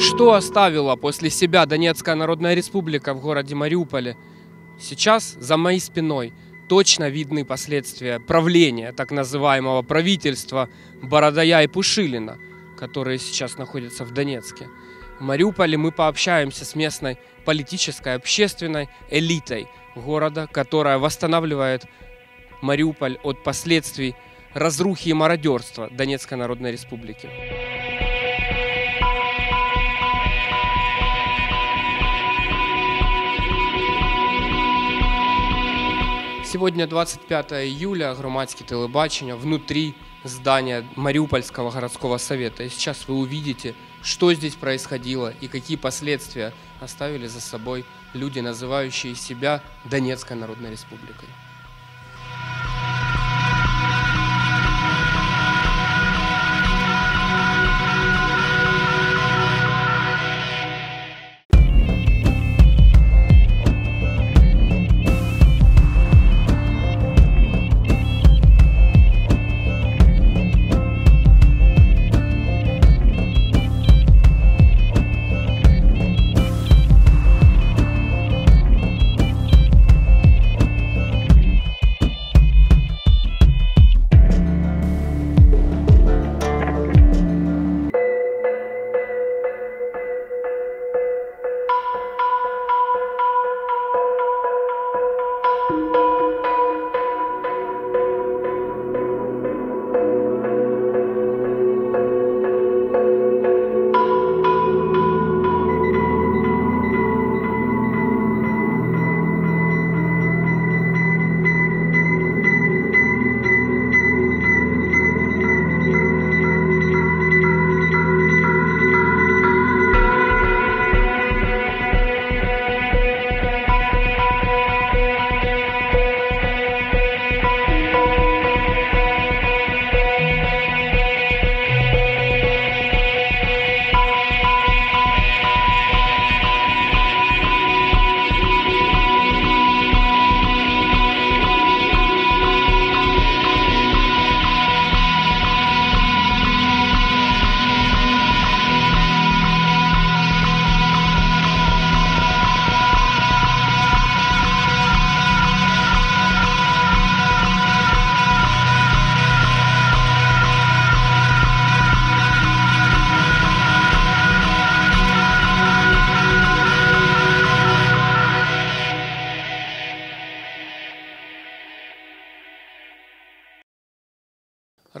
что оставила после себя Донецкая Народная Республика в городе Мариуполе? Сейчас за моей спиной точно видны последствия правления так называемого правительства Бородая и Пушилина, которые сейчас находятся в Донецке. В Мариуполе мы пообщаемся с местной политической, общественной элитой города, которая восстанавливает Мариуполь от последствий разрухи и мародерства Донецкой Народной Республики. Сегодня 25 июля, громадские телебачення внутри здания Мариупольского городского совета. И сейчас вы увидите, что здесь происходило и какие последствия оставили за собой люди, называющие себя Донецкой Народной Республикой.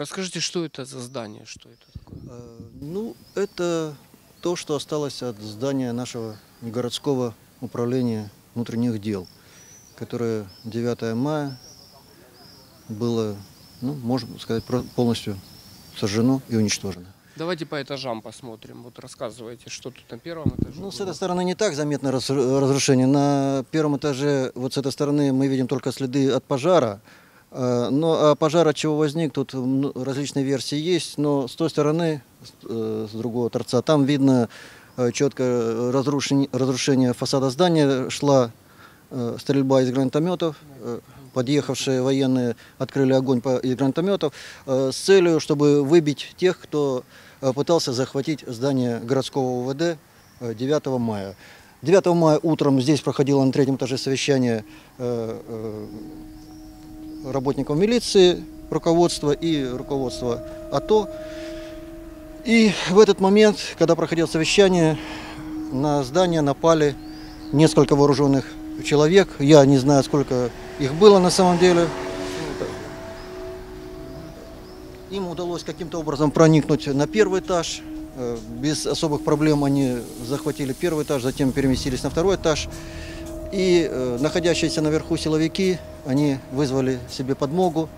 Расскажите, что это за здание, что это такое? Э, Ну, это то, что осталось от здания нашего городского управления внутренних дел, которое 9 мая было, ну, можно сказать, полностью сожжено и уничтожено. Давайте по этажам посмотрим. Вот рассказывайте, что тут на первом этаже. Ну, с этой стороны не так заметно раз- разрушение. На первом этаже, вот с этой стороны, мы видим только следы от пожара. Э, Но а пожар от чего возник, тут м, различные версии есть, но с той стороны, с э, другого торца, там видно э, четко разрушение, разрушение фасада здания, шла стрельба из гранатометов, подъехавшие военные открыли огонь по, из гранатометов с целью, чтобы выбить тех, кто пытался захватить здание городского УВД э, 9 мая. 9 мая утром здесь проходило на третьем этаже совещание работников милиции, руководства и руководства АТО. И в этот момент, когда проходило совещание, на здание напали несколько вооруженных человек. Я не знаю, сколько их было на самом деле. Им удалось каким-то образом проникнуть на первый этаж. Э, Без особых проблем они захватили первый этаж, затем переместились на второй этаж. И э, находящиеся наверху силовики, они вызвали себе подмогу.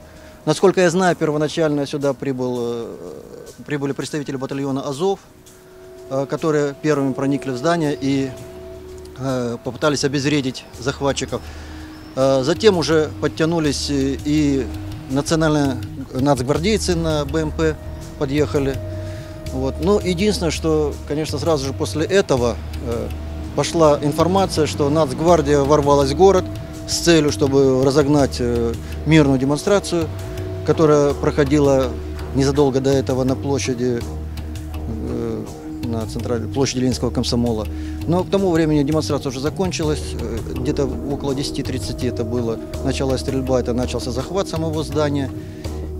Насколько я знаю, первоначально сюда прибыл, э, прибыли представители батальона «Азов», э, которые первыми проникли в здание и э, попытались обезвредить захватчиков. Э, Затем уже подтянулись э, и национальные нацгвардейцы на БМП подъехали. Вот. Но единственное, что, конечно, сразу же после этого э, пошла информация, что Нацгвардия ворвалась в город с целью, чтобы разогнать э, мирную демонстрацию, которая проходила незадолго до этого на площади э, на центральной площади Ленинского комсомола. Но к тому времени демонстрация уже закончилась, э, где-то около 10.30 это было. Началась стрельба, это начался захват самого здания.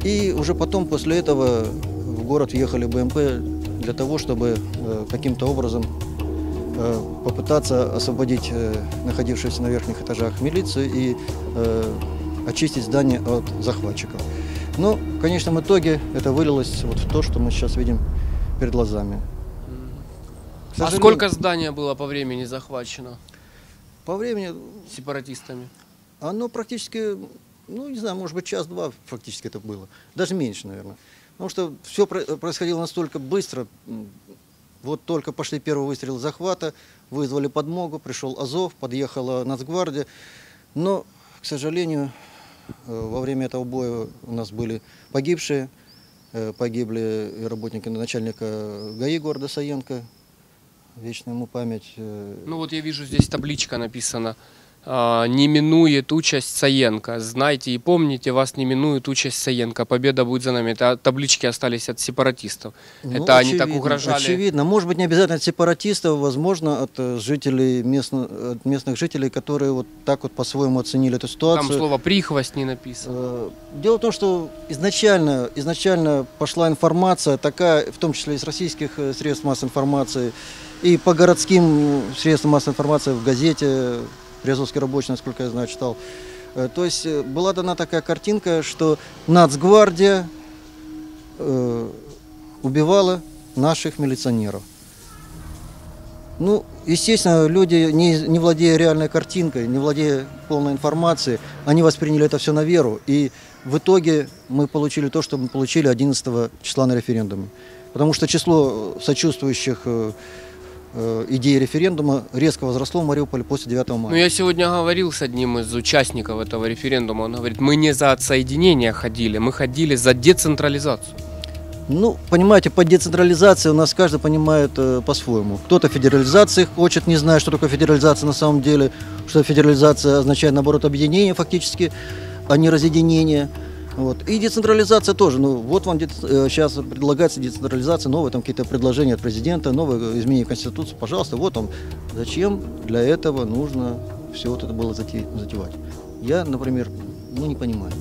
И уже потом, после этого, в город въехали БМП для того, чтобы каким-то образом попытаться освободить э, находившуюся на верхних этажах милицию и э, очистить здание от захватчиков. Но в конечном итоге это вылилось вот в то, что мы сейчас видим перед глазами. А сколько здания было по времени захвачено По времени сепаратистами? оно практически, ну не знаю, может быть час-два фактически это было. Даже меньше, наверное. Потому что все происходило настолько быстро. Вот только пошли первые выстрелы захвата, вызвали подмогу, пришел Азов, подъехала Нацгвардия. Но, к сожалению, э, во время этого боя у нас были погибшие. Э, Погибли работники начальника ГАИ города Саенко. Вечная ему память. э, Ну вот я вижу, здесь табличка написана. А, Не минует участь Саенко. Знайте и помните, вас не минует участь Саенко. Победа будет за нами. Это таблички остались от сепаратистов. Ну, Это они так очевидно, угрожали. Очевидно. Может быть, не обязательно от сепаратистов, возможно, от э, жителей, местно, от местных жителей, которые вот так вот по-своему оценили эту Там ситуацию. слово прихвость не написано. Э, Дело в том, что изначально, изначально пошла информация такая, в том числе из российских э, средств массовой информации, и по городским средствам массовой информации в газете «Приазовский рабочий», насколько я знаю, читал. Э, То есть э, была дана такая картинка, что Нацгвардия э, убивала наших милиционеров. Ну, естественно, люди, не, не владея реальной картинкой, не владея полной информацией, они восприняли это все на веру. И в итоге мы получили то, что мы получили 11 числа на референдуме. Потому что число сочувствующих идеи референдума резко возросло в Мариуполе после 9 мая. Ну, я сегодня говорил с одним из участников этого референдума. Он говорит, мы не за отсоединение ходили, мы ходили за децентрализацию. Ну, понимаете, под децентрализацией у нас каждый понимает э, по-своему. Кто-то федерализации хочет, не зная, что такое федерализация на самом деле, что федерализация означает, наоборот, объединение фактически, а не разъединение. Вот. И децентрализация тоже. Ну, вот вам сейчас предлагается децентрализация, новые там какие-то предложения от президента, новые изменения Конституции. Пожалуйста, вот он. Зачем для этого нужно все вот это было зате- затевать? Я, например, ну, не понимаю.